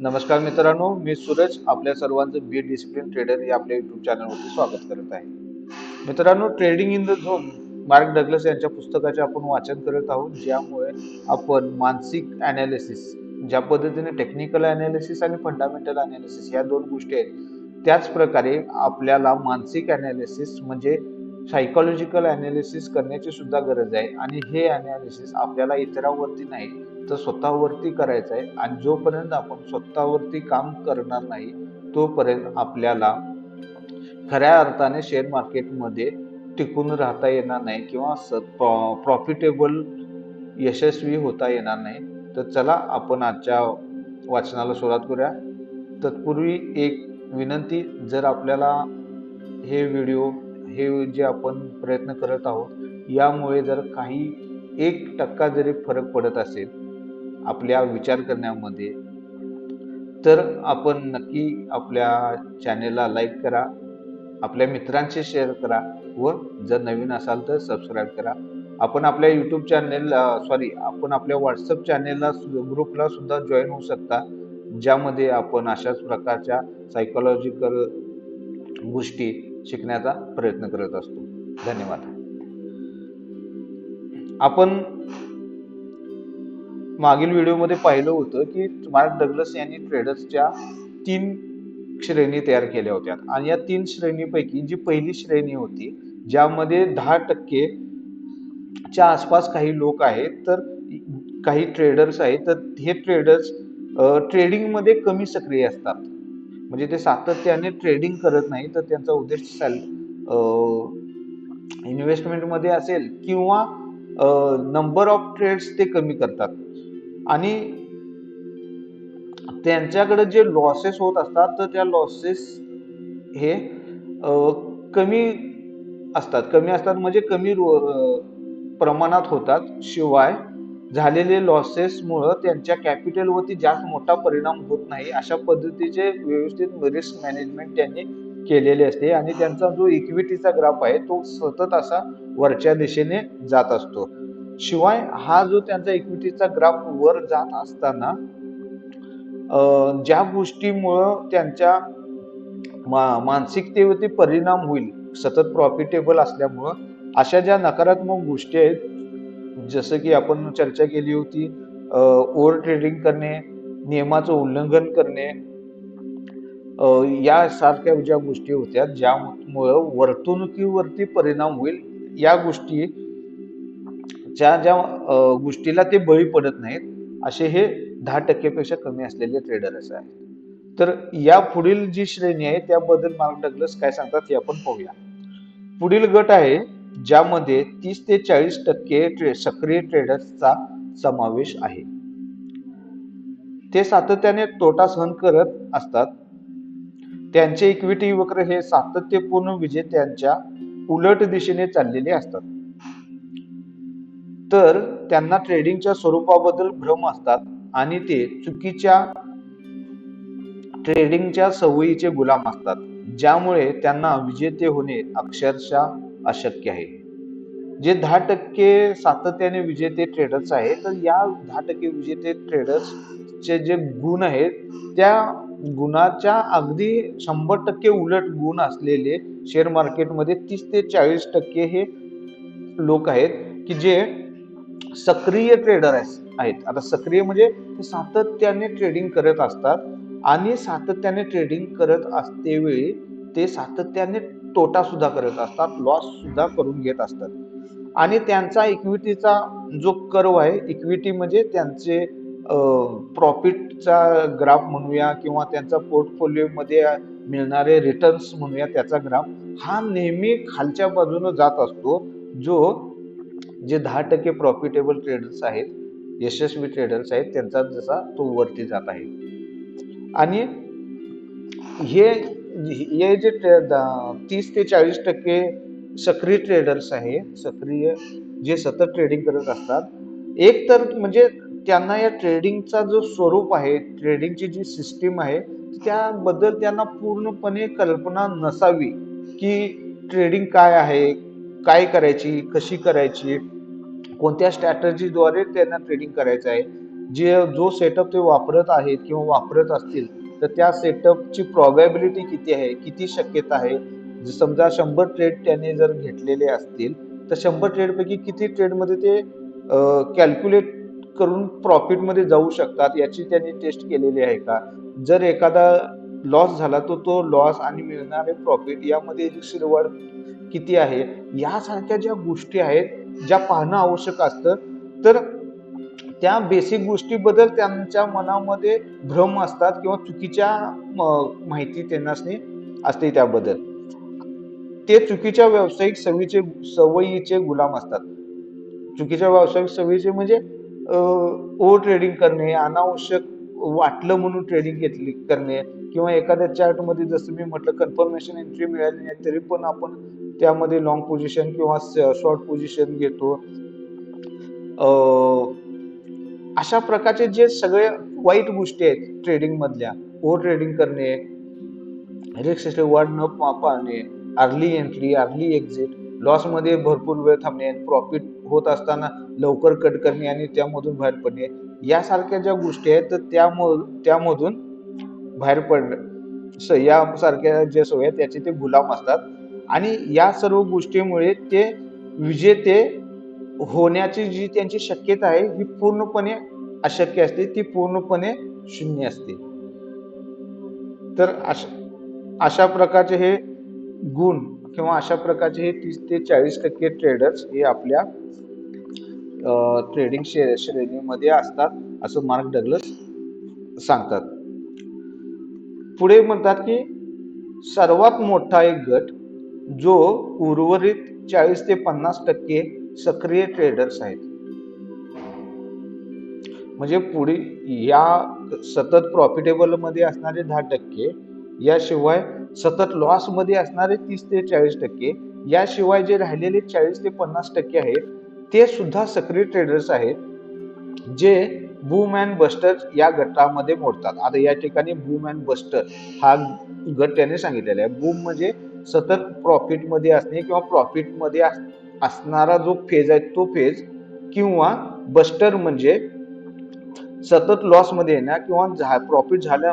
नमस्कार मित्रांनो मी सूरज आपल्या सर्वांचं बी डिसिप्लिन ट्रेडर या आपल्या युट्यूब चॅनलवरती स्वागत करत आहे. मित्रांनो trading in the zone Mark Douglas यांच्या पुस्तकाचे आपण वाचन करत आहोत ज्यामुळे आपण मानसिक ॲनालिसिस ज्या पद्धतीने टेक्निकल ॲनालिसिस आणि फंडामेंटल ॲनालिसिस या दोन गोष्टी आहेत त्याच प्रकारे आपल्याला मानसिक ॲनालिसिस म्हणजे सायकोलॉजिकल ॲनालिसिस करण्याची सुद्धा गरज आहे. आणि हे ॲनालिसिस आपल्याला इतरांवरती नाही तर स्वतःवरती करायचं आहे. आणि जोपर्यंत आपण स्वतःवरती काम करणार नाही तोपर्यंत आपल्याला खऱ्या अर्थाने शेअर मार्केटमध्ये टिकून राहता येणार नाही किंवा स प्रॉफिटेबल यशस्वी होता येणार नाही. तर चला आपण आजच्या वाचनाला सुरुवात करूया. तत्पूर्वी एक विनंती जर आपल्याला हे व्हिडिओ हे जे आपण प्रयत्न करत आहोत यामुळे जर काही एक टक्का जरी फरक पडत असेल आपल्या विचार करण्यामध्ये. तर आपण नक्की आपल्या चॅनेलला लाईक करा. आपल्या मित्रांशी शेअर करा व जर नवीन असाल तर सबस्क्राईब करा. आपण आपल्या यूट्यूब चॅनेल सॉरी आपण आपल्या व्हॉट्सअप चॅनेलला ग्रुपला सुद्धा जॉईन होऊ शकता. ज्यामध्ये आपण अशाच प्रकारच्या सायकोलॉजिकल गोष्टी शिकण्याचा प्रयत्न करत असतो. धन्यवाद. आपण मागील व्हिडिओमध्ये पाहिलं होतं की मार्क डगलस यांनी ट्रेडर्सच्या तीन श्रेणी तयार केल्या होत्या. आणि या तीन श्रेणीपैकी जी पहिली श्रेणी होती ज्यामध्ये दहा टक्के च्या आसपास काही लोक आहेत तर काही ट्रेडर्स आहेत तर हे ट्रेडर्स ट्रेडिंगमध्ये कमी सक्रिय असतात. म्हणजे ते सातत्याने ट्रेडिंग करत नाही तर त्यांचा उद्देश सॅल इन्व्हेस्टमेंटमध्ये असेल किंवा नंबर ऑफ ट्रेड्स ते कमी करतात. आणि त्यांच्याकडे जे लॉसेस होत असतात तर त्या लॉसेस हे कमी असतात. कमी असतात म्हणजे कमी प्रमाणात होतात. शिवाय झालेले लॉसेसमुळं त्यांच्या कॅपिटलवरती जास्त मोठा परिणाम होत नाही अशा पद्धतीचे व्यवस्थित रिस्क मॅनेजमेंट त्यांनी केलेले असते. आणि त्यांचा जो इक्विटीचा ग्राफ आहे तो सतत असा वरच्या दिशेने जात असतो. शिवाय हा जो त्यांचा इक्विटीचा ग्राफ वर जात असताना ज्या गोष्टीमुळं त्यांच्या मानसिकतेवरती परिणाम होईल सतत प्रॉफिटेबल असल्यामुळं अशा ज्या नकारात्मक गोष्टी आहेत जसं की आपण चर्चा केली होती ओव्हर ट्रेडिंग करणे नियमाचं उल्लंघन करणे यासारख्या ज्या गोष्टी होत्या ज्यामुळं वर्तणुकीवरती परिणाम होईल या गोष्टी ज्या ज्या गोष्टीला ते बळी पडत नाहीत असे हे दहा टक्केपेक्षा कमी असलेले ट्रेडर्स आहेत. तर या पुढील जी श्रेणी आहे त्याबद्दल मार्क डगलस काय सांगतात हे आपण पाहूया. पुढील गट आहे ज्यामध्ये तीस ते चाळीस टक्के ट्रे सक्रिय ट्रेडर्सचा समावेश आहे. ते सातत्याने तोटा सहन करत असतात. त्यांचे इक्विटी वक्र हे सातत्यपूर्ण विजेत्यांच्या उलट दिशेने चाललेले असतात. तर त्यांना ट्रेडिंगच्या स्वरूपाबद्दल भ्रम असतात आणि ते चुकीच्या ट्रेडिंगच्या सवयीचे गुलाम असतात ज्यामुळे त्यांना विजेते होणे अक्षरशः अशक्य आहे. जे दहा टक्के सातत्याने विजेते ट्रेडर्स आहेत तर या दहा टक्के विजेते ट्रेडर्सचे जे गुण आहेत त्या गुणाच्या अगदी शंभर टक्के उलट गुण असलेले शेअर मार्केटमध्ये तीस ते चाळीस टक्के हे लोक आहेत की जे सक्रिय ट्रेडर आहेत. आता सक्रिय म्हणजे ते सातत्याने ट्रेडिंग करत असतात आणि सातत्याने ट्रेडिंग करत असते वेळी ते सातत्याने तोटा सुद्धा करत असतात लॉस सुद्धा करून घेत असतात. आणि त्यांचा इक्विटीचा जो कर्व आहे इक्विटी म्हणजे त्यांचे प्रॉफिटचा ग्राफ म्हणूया किंवा त्यांचा पोर्टफोलिओमध्ये मिळणारे रिटर्न्स म्हणूया त्याचा ग्राफ हा नेहमी खालच्या बाजूने जात असतो जो जे दहा टक्के प्रॉफिटेबल ट्रेडर्स आहेत यशस्वी ट्रेडर्स आहेत त्यांचा जसा तो वरती जात आहे. आणि हे हे जे तीस ते चाळीस टक्के सक्रिय ट्रेडर्स आहे सक्रिय जे सतत ट्रेडिंग करत असतात एक तर म्हणजे त्यांना या ट्रेडिंगचा जो स्वरूप आहे ट्रेडिंगची जी सिस्टीम आहे त्याबद्दल त्यांना पूर्णपणे कल्पना नसावी की ट्रेडिंग काय आहे काय करायची कशी करायची कोणत्या स्ट्रॅटर्जीद्वारे त्यांना ट्रेडिंग करायचं आहे जे जो सेटअप ते वापरत आहेत किंवा वापरत असतील तर त्या सेटअपची प्रॉबॅबिलिटी किती आहे किती शक्यता आहे? समजा शंभर ट्रेड त्याने जर घेतलेले असतील तर शंभर ट्रेडपैकी किती ट्रेडमध्ये ते कॅल्क्युलेट करून प्रॉफिटमध्ये जाऊ शकतात याची त्यांनी टेस्ट केलेली आहे का? जर एखादा लॉस झाला तर तो लॉस आणि मिळणारे प्रॉफिट यामध्ये रिस्क किती आहे? यासारख्या ज्या गोष्टी आहेत ज्या पाहणं आवश्यक असतं तर त्या बेसिक गोष्टीबद्दल त्यांच्या मनामध्ये भ्रम असतात किंवा चुकीच्या म- माहिती त्यांना असते त्याबद्दल. ते चुकीच्या व्यावसायिक सवयीचे सवयीचे गुलाम असतात. चुकीच्या व्यावसायिक सवयीचे म्हणजे ओव्हर ट्रेडिंग करणे अनावश्यक वाटलं म्हणून ट्रेडिंग घेतली करणे किंवा एखाद्या चार्टमध्ये जसं मी म्हटलं कन्फर्मेशन एंट्री मिळाली नाही तरी पण आपण त्यामध्ये लॉंग पोझिशन किंवा शॉर्ट पोझिशन घेतो. अशा प्रकारचे जे सगळे वाईट गोष्टी आहेत ट्रेडिंग मधल्या ओव्हर ट्रेडिंग करणे रिस्क वाढ न पा- पाळणे अर्ली एंट्री अर्ली एक्झिट लॉसमध्ये भरपूर वेळ थांबणे प्रॉफिट होत असताना लवकर कट करणे आणि त्यामधून बाहेर पडणे यासारख्या ज्या गोष्टी आहेत तर त्यामधून त्यामधून बाहेर पडणं स- यासारख्या ज्या सोय आहेत त्याचे ते गुलाम असतात. आणि या सर्व गोष्टीमुळे ते विजेते होण्याची जी त्यांची शक्यता आहे ही पूर्णपणे अशक्य असते. ती पूर्णपणे शून्य असते. तर अशा अशा प्रकारचे हे गुण किंवा अशा प्रकारचे हे तीस ते चाळीस टक्के ट्रेडर्स हे आपल्या ट्रेडिंग श्रेणीमध्ये असतात असं मार्क डगलस सांगतात. पुढे म्हणतात की सर्वात मोठा एक गट जो उर्वरित चाळीस ते पन्नास टक्के सक्रिय ट्रेडर्स आहेत. म्हणजे पुढे या सतत प्रॉफिटेबलमध्ये असणारे दहा टक्के याशिवाय सतत लॉसमध्ये असणारे तीस ते चाळीस टक्के याशिवाय जे राहिलेले चाळीस ते पन्नास टक्के आहेत ते सुद्धा सक्रिय ट्रेडर्स आहेत जे बूम अँड बस्टर या गटामध्ये मोडतात. आता या ठिकाणी बूम अँड बस्टर हा गट त्याने सांगितलेला आहे. बूम म्हणजे सतत प्रॉफिटमध्ये असणे किंवा प्रॉफिटमध्ये अस- असणारा जो फेज आहे तो फेज किंवा बस्टर म्हणजे सतत लॉसमध्ये येणार किंवा प्रॉफिट झाल्या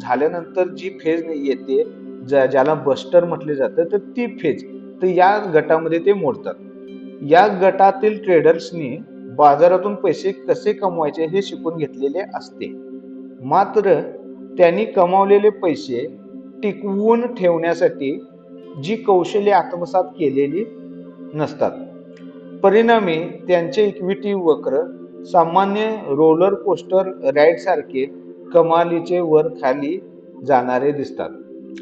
झाल्यानंतर जी फेज येते ज्या- ज्याला बस्टर म्हटले जातं तर ती फेज तर या गटामध्ये ते मोडतात. या गटातील ट्रेडर्सनी बाजारातून पैसे कसे कमवायचे हे शिकून घेतलेले असते. मात्र त्यांनी कमावलेले पैसे टिकवून ठेवण्यासाठी जी कौशल्ये आत्मसात केलेली नसतात. परिणामी त्यांचे इक्विटी वक्र सामान्य रोलर कोस्टर राईड सारखे कमालीचे वर खाली जाणारे दिसतात.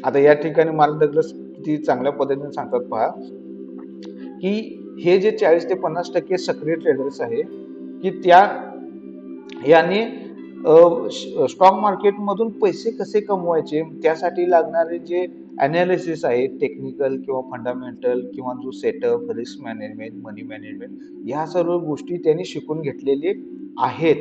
आता या ठिकाणी मला डग्लस किती चांगल्या पद्धतीने सांगतात पहा की हे जे चाळीस ते पन्नास टक्के सक्रिय ट्रेडर्स आहे की त्या यांनी स्टॉक मार्केटमधून पैसे कसे कमवायचे त्यासाठी लागणारे जे ॲनालिसिस आहे टेक्निकल किंवा फंडामेंटल किंवा जो setup risk management money management ह्या सर्व गोष्टी त्यांनी शिकून घेतलेले आहेत.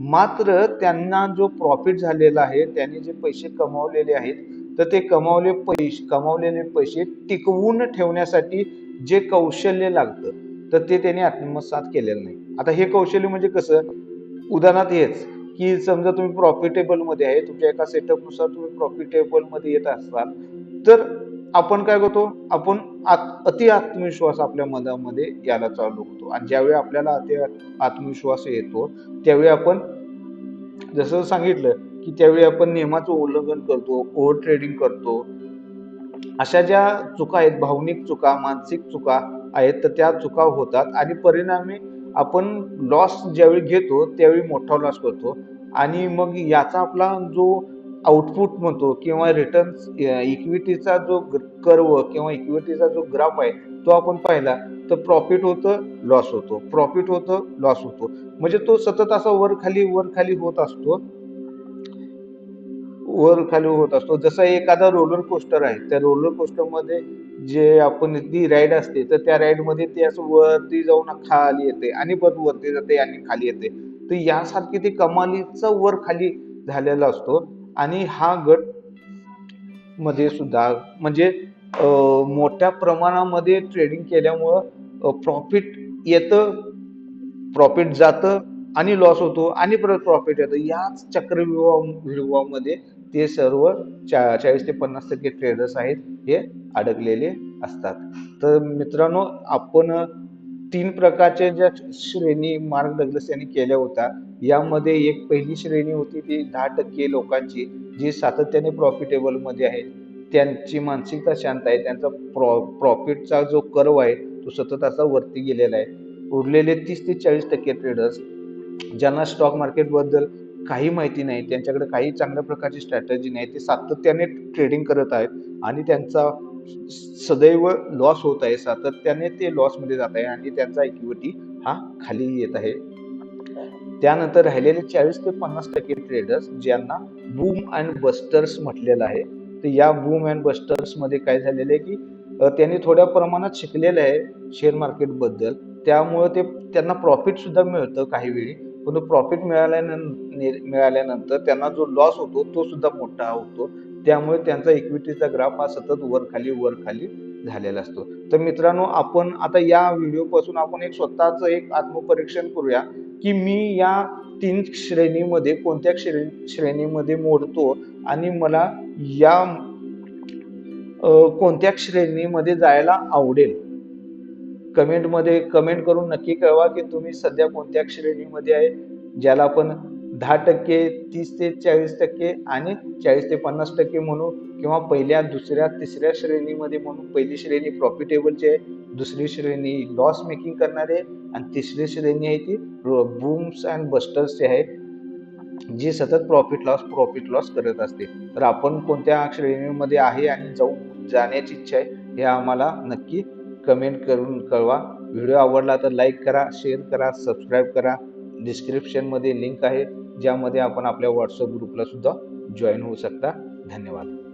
मात्र त्यांना जो प्रॉफिट झालेला आहे त्यांनी जे पैसे कमावलेले आहेत तर ते कमावले पैसे कमावलेले पैसे टिकवून ठेवण्यासाठी जे कौशल्य लागतं तर ते त्यांनी आत्मसात केलेलं नाही. आता हे कौशल्य म्हणजे कसं? उदाहरणार्थ हेच की समजा तुम्ही प्रॉफिटेबलमध्ये आहे तुमच्या एका सेटअपनुसार तुम्ही प्रॉफिटेबलमध्ये येत असाल तर आपण काय करतो? आपण अति आत्मविश्वास आपल्या मनामध्ये यायला चालू होतो. आणि ज्यावेळी आपल्याला अति आत्मविश्वास येतो त्यावेळी आपण जसं सांगितलं की त्यावेळी आपण नियमाचं उल्लंघन करतो ओव्हर ट्रेडिंग करतो अशा ज्या चुका आहेत भावनिक चुका मानसिक चुका आहेत तर त्या चुका होतात आणि परिणामी आपण लॉस ज्यावेळी घेतो त्यावेळी मोठा लॉस करतो आणि मग याचा आपला जो आउटपुट म्हणतो किंवा रिटर्न इक्विटीचा जो कर्व किंवा इक्विटीचा जो ग्राफ आहे तो आपण पाहिला तर प्रॉफिट होतं लॉस होतो. प्रॉफिट होतं लॉस होतो. म्हणजे तो सतत असा वर खाली वर खाली होत असतो. वर खाली होत असतो. जसं एखादा रोलर कोस्टर आहे त्या रोलर कोस्टरमध्ये जे आपण ती राईड असते तर त्या राईडमध्ये ते असं वरती जाऊन खाली येते आणि परत वरती जाते आणि खाली येते. तर यासारखी ते कमालीचा वर खाली झालेला असतो. आणि हा गटमध्ये सुद्धा म्हणजे मोठ्या प्रमाणामध्ये ट्रेडिंग केल्यामुळं प्रॉफिट येतं प्रॉफिट जातं आणि लॉस होतो आणि परत प्रॉफिट येतं. याच चक्रव्यूहा व्यूहामध्ये ते सर्व चा चाळीस ते पन्नास टक्के ट्रेडर्स आहेत हे अडकलेले असतात. तर मित्रांनो आपण तीन प्रकारच्या ज्या श्रेणी मार्क डगलस यांनी केल्या होत्या यामध्ये एक पहिली श्रेणी होती ती दहा टक्के लोकांची जी सातत्याने प्रॉफिटेबलमध्ये त्यांची मानसिकता शांत आहे त्यांचा प्रॉ प्रॉफिटचा जो कर्व आहे तो सतत असा वरती गेलेला आहे. उरलेले तीस ते चाळीस टक्के ट्रेडर्स ज्यांना स्टॉक मार्केटबद्दल काही माहिती नाही त्यांच्याकडे काही चांगल्या प्रकारची स्ट्रॅटजी नाही ते सातत्याने ट्रेडिंग करत आहेत आणि त्यांचा सदैव लॉस होत आहे सातत्याने ते लॉसमध्ये जात आहे आणि त्यांचा इक्विटी हा खाली येत आहे. त्यानंतर राहिलेले चाळीस ते पन्नास टक्के ट्रेडर्स ज्यांना बूम अँड बस्टर्स म्हटलेलं आहे तर या बूम अँड बस्टर्समध्ये काय झालेलं आहे की त्यांनी थोड्या प्रमाणात शिकलेलं आहे शेअर मार्केटबद्दल त्यामुळं त्यामुळे ते त्यांना प्रॉफिटसुद्धा मिळतं काही वेळी. पण प्रॉफिट मिळाल्यानंतर मिळाल्यानंतर त्यांना जो लॉस होतो तो सुद्धा मोठा होतो. त्यामुळे त्यांचा इक्विटीचा ग्राफ हा सतत वर खाली वर खाली झालेला असतो. तर मित्रांनो आपण आता या व्हिडिओपासून आपण एक स्वतःच एक आत्मपरीक्षण करूया की मी या तीन श्रेणीमध्ये कोणत्या श्रेणी श्रेणीमध्ये मोडतो आणि मला या कोणत्या श्रेणीमध्ये जायला आवडेल? कमेंटमध्ये कमेंट करून नक्की कळवा की तुम्ही सध्या कोणत्या श्रेणीमध्ये आहे ज्याला आपण दहा टक्के तीस ते चाळीस टक्के आणि चाळीस ते पन्नास टक्के म्हणू किंवा पहिल्या दुसऱ्या तिसऱ्या श्रेणीमध्ये म्हणू. पहिली श्रेणी प्रॉफिटेबलची आहे दुसरी श्रेणी लॉस मेकिंग करणारी आहे आणि तिसरी श्रेणी आहे ती बूम्स अँड बस्टर्सची आहे जी सतत प्रॉफिट लॉस प्रॉफिट लॉस करत असते. तर आपण कोणत्या श्रेणीमध्ये आहे आणि जाऊ जाण्याची इच्छा आहे हे आम्हाला नक्की कमेंट करून कळवा. व्हिडिओ आवडला तर लाईक करा शेअर करा सबस्क्राईब करा. डिस्क्रिप्शनमध्ये लिंक आहे ज्यामध्ये आपण आपल्या व्हॉट्सअप ग्रुपला सुद्धा जॉईन होऊ शकता. धन्यवाद.